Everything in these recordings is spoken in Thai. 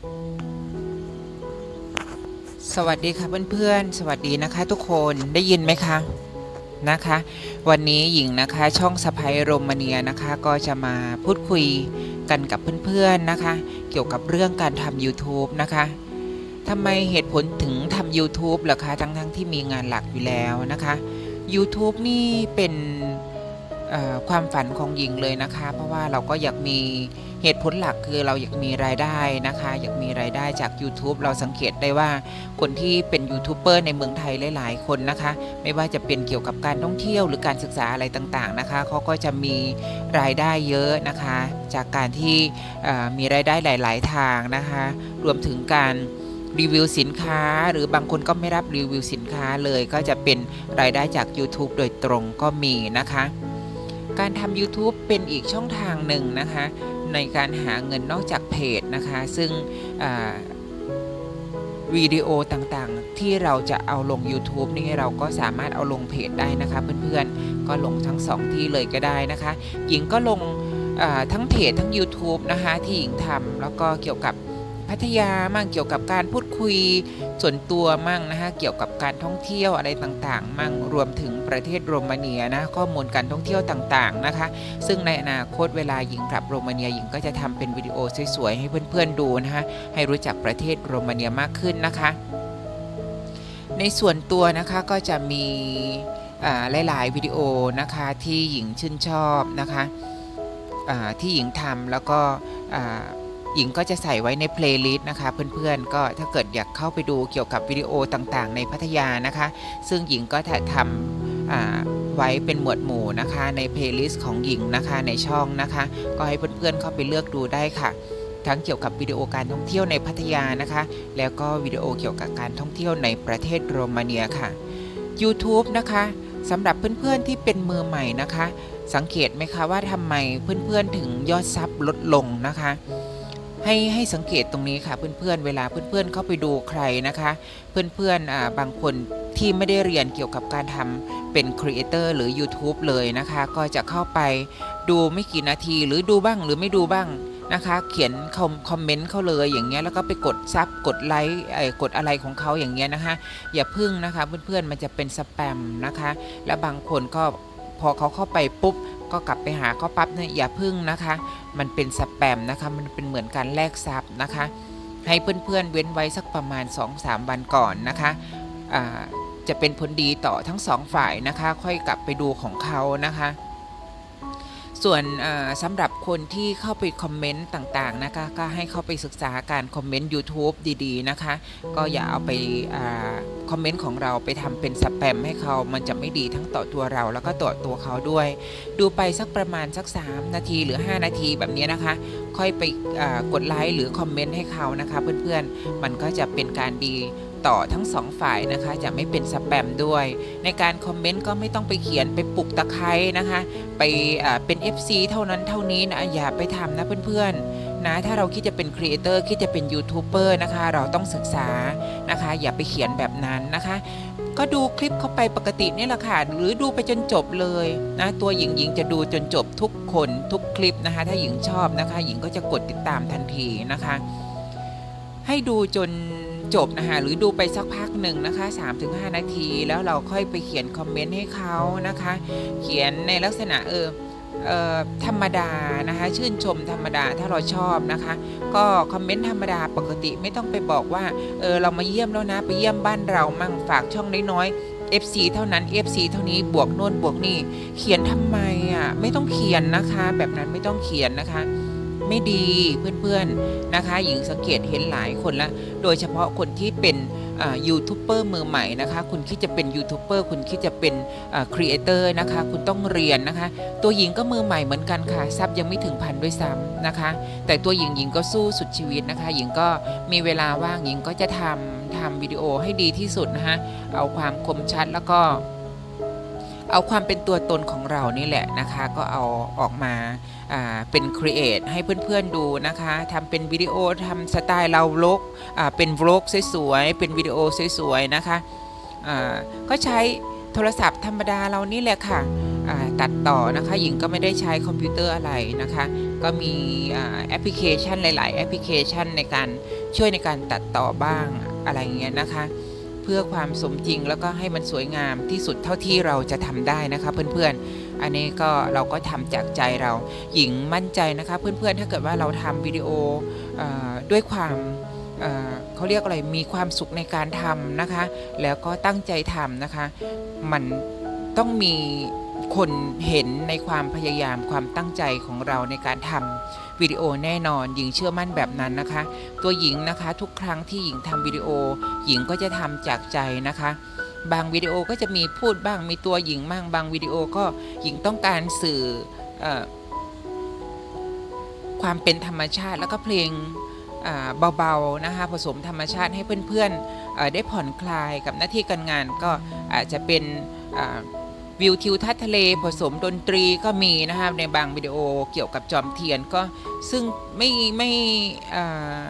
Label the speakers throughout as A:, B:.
A: สวัสดีค่ะเพื่อนๆ สวัสดีนะคะทุกคนได้ยินไหมคะนะคะ วันนี้หญิงนะคะช่องสไปโรมาเนียนะคะก็จะมาพูดคุยกันกับเพื่อนๆนะคะ เกี่ยวกับเรื่องการทำ YouTube นะคะทำไมเหตุผลถึงทำ YouTube ล่ะคะทั้งๆที่มีงานหลักอยู่แล้วนะคะ YouTube นี่เป็นความฝันของหญิงเลยนะคะ เพราะว่าเราก็อยากมี เหตุผลหลักคือเราอยากมีรายได้นะคะ อยากมีรายได้จาก YouTube เราสังเกตได้ว่าคนที่เป็นยูทูบเบอร์ในเมืองไทยหลายๆ คนนะคะ ไม่ว่าจะเป็นเกี่ยวกับการท่องเที่ยวหรือการศึกษาอะไรต่างๆนะคะเขาก็จะมีรายได้เยอะนะคะ จากการที่มีรายได้หลาย ๆ ทางนะคะ รวมถึงการรีวิวสินค้าหรือบางคนก็ไม่รับรีวิวสินค้าเลยก็จะเป็นรายได้จาก YouTube โดยตรงก็มีนะคะ การทำ YouTube เป็นอีกช่องทางหนึ่งนะคะ ในการหาเงินนอกจากเพจนะคะ ซึ่งวิดีโอต่างๆ ที่เราจะเอาลง YouTube นี่เราก็สามารถเอาลงเพจได้นะคะ เพื่อนๆ ก็ลงทั้งสองที่เลยก็ได้นะคะหญิงก็ลงทั้งเพจทั้ง YouTube นะคะที่หญิงทำแล้วก็เกี่ยวกับ พัทยามั่งเกี่ยวกับการพูดคุยส่วนตัวมั่งนะคะเกี่ยวกับการท่องเที่ยวอะไรต่างๆ มั่งรวมถึงประเทศโรมาเนียนะข้อมูลการท่องเที่ยวต่างๆนะคะ ซึ่งในอนาคตเวลาหญิงกลับโรมาเนียหญิงก็จะทำเป็นวิดีโอสวยๆให้เพื่อนๆดูนะคะให้รู้จักประเทศโรมาเนียมากขึ้นนะคะ ในส่วนตัวนะคะก็จะมีหลายๆวิดีโอนะคะที่หญิงชื่นชอบนะคะที่หญิงทำแล้วก็ หญิงก็จะใส่ไว้ในเพลย์ลิสต์นะคะเพื่อนๆก็ถ้าเกิดอยากเข้าไปดูเกี่ยวกับวิดีโอต่างๆ ในพัทยานะคะ ซึ่งหญิงก็จะทำไว้เป็นหมวดหมู่นะคะ ในเพลย์ลิสต์ของหญิงนะคะในช่องนะคะ ก็ให้เพื่อนๆเข้าไปเลือกดูได้ค่ะทั้งเกี่ยวกับวิดีโอการท่องเที่ยวในพัทยานะคะ แล้วก็วิดีโอเกี่ยวกับการท่องเที่ยวในประเทศโรมาเนียค่ะ YouTube นะคะสำหรับเพื่อนๆที่เป็นมือใหม่นะคะ สังเกตไหมคะว่าทำไมเพื่อนๆถึงยอดซับลดลงนะคะ ให้ให้สังเกตตรงนี้ค่ะเพื่อนๆ เวลาเพื่อนๆ เข้าไปดูใครนะคะ เพื่อนๆอ่าบางคนที่ไม่ได้เรียนเกี่ยวกับการทำเป็นครีเอเตอร์หรือ YouTube เลยนะคะ ก็จะเข้าไปดูไม่กี่นาทีหรือดูบ้างหรือไม่ดูบ้างนะคะ เขียนคอมคอมเมนต์เขาเลยอย่างเงี้ยแล้วก็ไปกดซับกดไลค์เอ่อกดอะไรของเขาอย่างเงี้ยนะคะ อย่าพึ่งนะคะเพื่อนๆมันจะเป็นสแปมนะคะ และบางคนก็ พอเขาเข้าไปปุ๊บ ก็กลับไปหาเขาปั๊บเนี่ยอย่าพึ่งนะคะ มันเป็นสแปมนะคะ มันเป็นเหมือนการแลกทรัพย์นะคะ ให้เพื่อนๆเว้นไว้สักประมาณ 2-3 วันก่อนนะคะจะเป็นผลดีต่อทั้งสองฝ่ายนะคะ ค่อยกลับไปดูของเขานะคะ ส่วนสำหรับคนที่เข้าไปคอมเมนต์ต่างๆนะคะก็ให้เข้าไปศึกษาการคอมเมนต์ YouTube ดีๆนะคะ ก็อย่าเอาไปอคอมเมนต์ของเราไปทำเป็นสแปมให้เขามันจะไม่ดีทั้งต่อตัวเราแล้วก็ต่อตัวเขาด้วย ดูไปสักประมาณสัก 3 นาทีหรือ 5 นาทีแบบนี้นะคะ ค่อยไปกดไลค์หรือคอมเมนต์ให้เขานะคะ เพื่อนๆมันก็จะเป็นการดี ต่อทั้งสองฝ่ายนะคะ จะไม่เป็นสแปมด้วย ในการคอมเมนต์ก็ไม่ต้องไปเขียนไปปลุกตะไคร้นะคะ ไปเป็น FC เท่านั้นเท่านี้นะอย่าไปทำนะเพื่อนๆนะถ้าเราคิดจะเป็นครีเอเตอร์คิดจะเป็นยูทูบเบอร์นะคะ เราต้องศึกษานะคะ อย่าไปเขียนแบบนั้นนะคะก็ดูคลิปเข้าไปปกตินี่แหละค่ะ หรือดูไปจนจบเลยนะ ตัวหญิงหญิงจะดูจนจบทุกคนทุกคลิปนะคะ ถ้าหญิงชอบนะคะ หญิงก็จะกดติดตามทันทีนะคะ ให้ดูจน จบนะคะหรือดูไปสักพักหนึ่งนะคะ 3-5 นาที แล้วเราค่อยไปเขียนคอมเมนต์ให้เขานะคะ เขียนในลักษณะเออธรรมดานะคะ ชื่นชมธรรมดาถ้าเราชอบนะคะ ก็คอมเมนต์ธรรมดาปกติไม่ต้องไปบอกว่าเออเรามาเยี่ยมแล้วนะไปเยี่ยมบ้านเรามั่งฝากช่องน้อยๆ FC เท่านั้น FC เท่านี้บวกโน่นบวกนี่เขียนทำไมอะไม่ต้องเขียนนะคะ แบบนั้นไม่ต้องเขียนนะคะ ไม่ดีเพื่อนๆนะคะ หญิงสังเกตเห็นหลายคนละโดยเฉพาะคนที่เป็นยูทูบเบอร์มือใหม่นะคะ คุณคิดจะเป็นยูทูบเบอร์คุณคิดจะเป็นครีเอเตอร์นะคะ คุณต้องเรียนนะคะ ตัวหญิงก็มือใหม่เหมือนกันค่ะซับยังไม่ถึงพันด้วยซ้ำนะคะ แต่ตัวหญิงหญิงก็สู้สุดชีวิตนะคะ หญิงก็มีเวลาว่างหญิงก็จะทำทำวิดีโอให้ดีที่สุดนะคะเอาความคมชัดแล้วก็ เอาความเป็นตัวตนของเรานี่แหละนะคะ ก็เอาออกมาเป็นครีเอทให้เพื่อนๆดูนะคะทำเป็นวิดีโอทำสไตล์เราวลกอ่าเป็นวลกสวยๆเป็นวิดีโอสวยๆนะคะก็ใช้โทรศัพท์ธรรมดาเรานี่แหละค่ะตัดต่อนะคะหญิงก็ไม่ได้ใช้คอมพิวเตอร์อะไรนะคะ ก็มีแอปพลิเคชันหลาย ๆ แอปพลิเคชันในการช่วยในการตัดต่อบ้างอะไรอย่างเงี้ยนะคะ เพื่อความสมจริงแล้วก็ให้มันสวยงามที่สุดเท่าที่เราจะทำได้นะคะเพื่อนๆ อันนี้ก็เราก็ทำจากใจเราหญิงมั่นใจนะคะเพื่อนๆ ถ้าเกิดว่าเราทำวิดีโออด้วยความเเขาเรียกอะไรมีความสุขในการทำนะคะ แล้วก็ตั้งใจทำนะคะ มันต้องมี คนเห็นในความพยายามความตั้งใจของเราในการทำวิดีโอแน่นอนหญิงเชื่อมั่นแบบนั้นนะคะ ตัวหญิงนะคะทุกครั้งที่หญิงทำวิดีโอ หญิงก็จะทำจากใจนะคะ บางวิดีโอก็จะมีพูดบ้างมีตัวหญิงบ้างบางวิดีโอก็หญิงต้องการสื่ออความเป็นธรรมชาติแล้วก็เพลงเบาๆนะคะผสมธรรมชาติให้เพื่อนๆได้ผ่อนคลายกับหน้าที่การงานก็อาจจะเป็น วิวทิวทัศน์ทะเลผสมดนตรีก็มีนะคะในบางวิดีโอเกี่ยวกับจอมเทียนก็ซึ่งไม่ไม่อ่า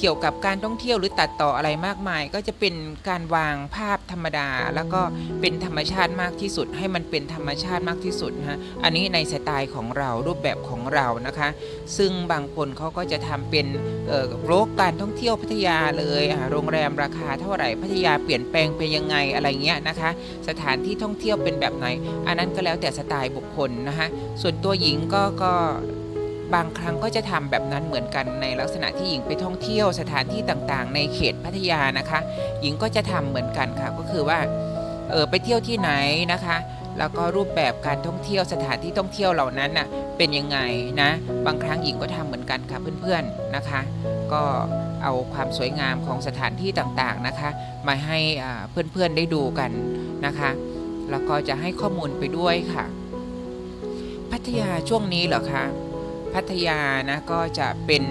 A: เกี่ยวกับการท่องเที่ยวหรือตัดต่ออะไรมากมาย ก็จะเป็นการวางภาพธรรมดา แล้วก็เป็นธรรมชาติมากที่สุด ให้มันเป็นธรรมชาติมากที่สุดนะฮะอันนี้ในสไตล์ของเรารูปแบบของเรานะคะ ซึ่งบางคนเขาก็จะทำเป็นเอ่อโลกการท่องเที่ยวพัทยาเลยอะโรงแรมราคาเท่าไหร่พัทยาเปลี่ยนแปลงเป็นยังไงอะไรเงี้ยนะคะ สถานที่ท่องเที่ยวเป็นแบบไหน อันนั้นก็แล้วแต่สไตล์บุคคลนะคะส่วนตัวหญิงก็ก็ บางครั้งก็จะทำแบบนั้นเหมือนกันในลักษณะที่หญิงไปท่องเที่ยวสถานที่ต่างๆ ในเขตพัทยานะคะ หญิงก็จะทำเหมือนกันค่ะก็คือว่าเออไปเที่ยวที่ไหนนะคะ แล้วก็รูปแบบการท่องเที่ยวสถานที่ท่องเที่ยวเหล่านั้นน่ะเป็นยังไงนะบางครั้งหญิงก็ทำเหมือนกันค่ะเพื่อนๆนะคะ ก็เอาความสวยงามของสถานที่ต่างๆนะคะ มาให้เพื่อนๆได้ดูกันนะคะ แล้วก็จะให้ข้อมูลไปด้วยค่ะ พัทยาช่วงนี้เหรอคะ พัทยานะก็จะเป็น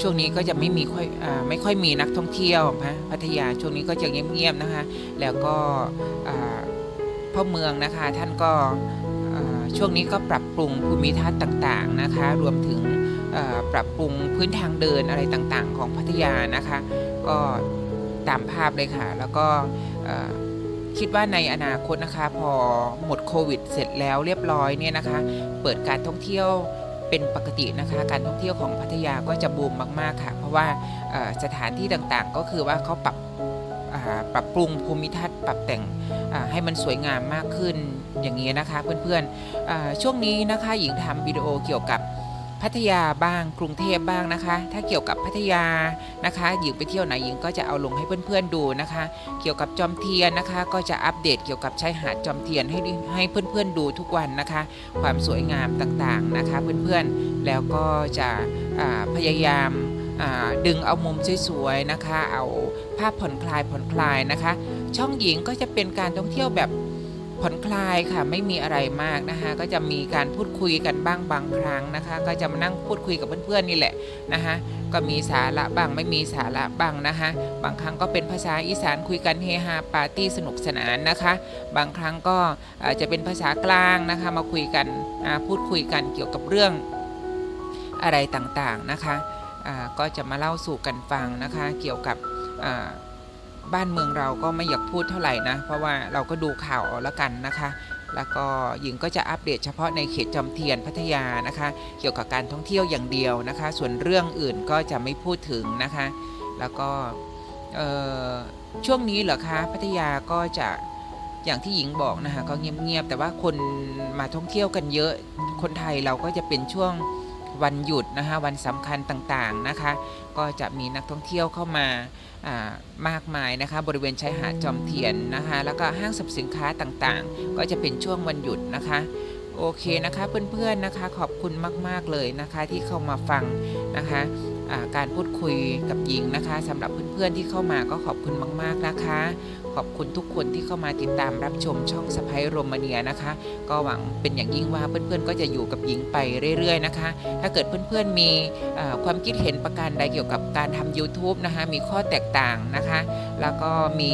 A: ช่วงนี้ก็จะไม่มีค่อยอไม่ค่อยมีนักท่องเที่ยวนะพัทยาช่วงนี้ก็จะเงียบๆนะคะ แล้วก็พ่อเมืองนะคะท่านก็ช่วงนี้ก็ปรับปรุงภูมิทัศน์ต่างๆนะคะ รวมถึงปรับปรุงพื้นทางเดินอะไรต่างๆ ของพัทยานะคะ ก็ตามภาพเลยค่ะ แล้วก็ คิดว่าในอนาคตนะคะ พอหมดโควิด เสร็จแล้วเรียบร้อยเนี่ยนะคะ เปิดการท่องเที่ยวเป็นปกตินะคะ การท่องเที่ยวของพัทยาก็จะบูมมากๆค่ะ เพราะว่าสถานที่ต่างๆ ก็คือว่าเขาปรับปรับปรุงภูมิทัศน์ปรับแต่งให้มันสวยงามมากขึ้นอย่างนี้นะคะเพื่อนๆช่วงนี้นะคะหญิงทำวิดีโอเกี่ยวกับ พัทยาบ้างกรุงเทพบ้างนะคะ ถ้าเกี่ยวกับพัทยานะคะหญิงไปเที่ยวไหนหญิงก็จะเอาลงให้เพื่อนๆดูนะคะ เกี่ยวกับจอมเทียนนะคะ ก็จะอัปเดตเกี่ยวกับชายหาดจอมเทียนให้ให้เพื่อนๆดูทุกวันนะคะ ความสวยงามต่างๆนะคะ เพื่อนๆแล้วก็จะพยายามดึงเอามุมสวยๆนะคะ เอาภาพผ่อนคลายผ่อนคลายนะคะ ช่องหญิงก็จะเป็นการท่องเที่ยวแบบ ผ่อนคลายค่ะไม่มีอะไรมากนะคะ ก็จะมีการพูดคุยกันบ้างบางครั้งนะคะ ก็จะมานั่งพูดคุยกับเพื่อนๆนี่แหละนะคะก็มีสาระบ้างไม่มีสาระบ้างนะคะ บางครั้งก็เป็นภาษาอีสานคุยกันเฮฮาปาร์ตี้สนุกสนานนะคะ บางครั้งก็จะเป็นภาษากลางนะคะ มาคุยกันพูดคุยกันเกี่ยวกับเรื่องอะไรต่างๆนะคะก็จะมาเล่าสู่กันฟังนะคะ เกี่ยวกับ บ้านเมืองเราก็ไม่อยากพูดเท่าไหร่นะ เพราะว่าเราก็ดูข่าวเอาละกันนะคะ แล้วก็หญิงก็จะอัปเดตเฉพาะในเขตจอมเทียนพัทยานะคะ เกี่ยวกับการท่องเที่ยวอย่างเดียวนะคะ ส่วนเรื่องอื่นก็จะไม่พูดถึงนะคะ แล้วก็ช่วงนี้เหรอคะพัทยาก็จะอย่างที่หญิงบอกนะคะก็เงียบๆแต่ว่าคนมาท่องเที่ยวกันเยอะคนไทยเราก็จะเป็นช่วง วันหยุดนะคะวันสำคัญต่างๆนะคะ ก็จะมีนักท่องเที่ยวเข้ามาอ่ามากมายนะคะ บริเวณชายหาดจอมเทียนนะคะ แล้วก็ห้างสรรพสินค้าต่างๆ ก็จะเป็นช่วงวันหยุดนะคะ โอเคนะคะเพื่อนๆนะคะขอบคุณมากๆเลยนะคะที่เข้ามาฟังนะคะาการพูดคุยกับหญิงนะคะสำหรับเพื่อนๆที่เข้ามาก็ขอบคุณมาก ๆนะคะ ขอบคุณทุกคนที่เข้ามาติดตามรับชมช่องสไปโรมาเนียนะคะ ก็หวังเป็นอย่างยิ่งว่าเพื่อนๆก็จะอยู่กับหญิงไปเรื่อยๆนะคะ ถ้าเกิดเพื่อนๆมีความคิดเห็นประการใดเกี่ยวกับการทำ YouTube นะคะ มีข้อแตกต่างนะคะ แล้วก็มี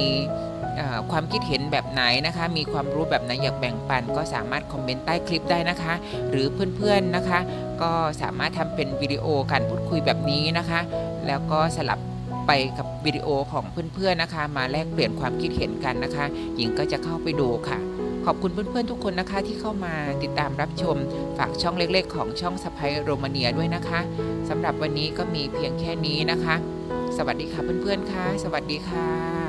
A: ความคิดเห็นแบบไหนนะคะ มีความรู้แบบไหนอยากแบ่งปัน ก็สามารถคอมเมนต์ใต้คลิปได้นะคะ หรือเพื่อนๆนะคะ ก็สามารถทำเป็นวิดีโอการพูดคุยแบบนี้นะคะ แล้วก็สลับ ไปกับวิดีโอของเพื่อนๆนะคะ มาแลกเปลี่ยนความคิดเห็นกันนะคะ หญิงก็จะเข้าไปดูค่ะ ขอบคุณเพื่อนๆทุกคนนะคะที่เข้ามาติดตามรับชม ฝากช่องเล็กๆ ของช่องสไปโรมาเนียด้วยนะคะสำหรับวันนี้ก็มีเพียงแค่นี้นะคะ สวัสดีค่ะเพื่อนๆค่ะ สวัสดีค่ะ